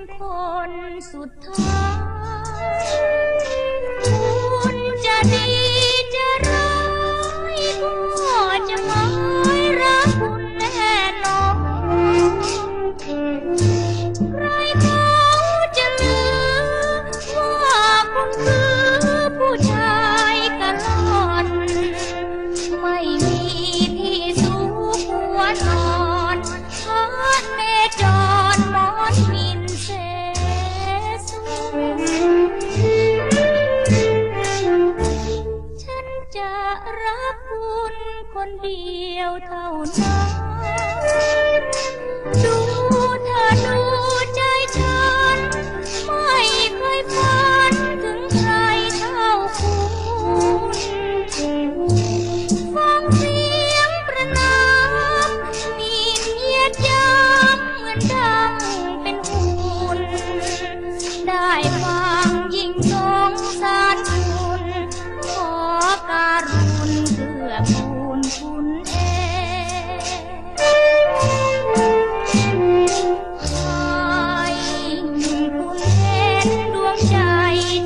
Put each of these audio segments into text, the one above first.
นคนสุดท้ายคุณจะดี คนเดียวเท่านั้น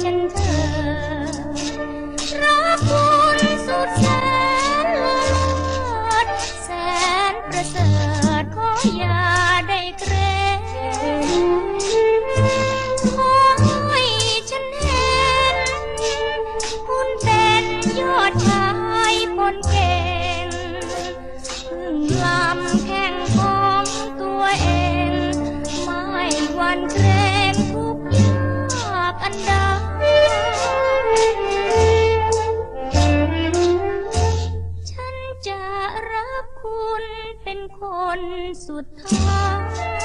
ฉันเถิดรักคุณสุดแสนเลิศแสนประเสริฐขออย่าได้เกรงขอให้ฉันเห็น คุณเป็นยอดชายคนเก่งพึ่งลำแข่งของตัวเอง ไม่หวันเกรง คนสุดท้าย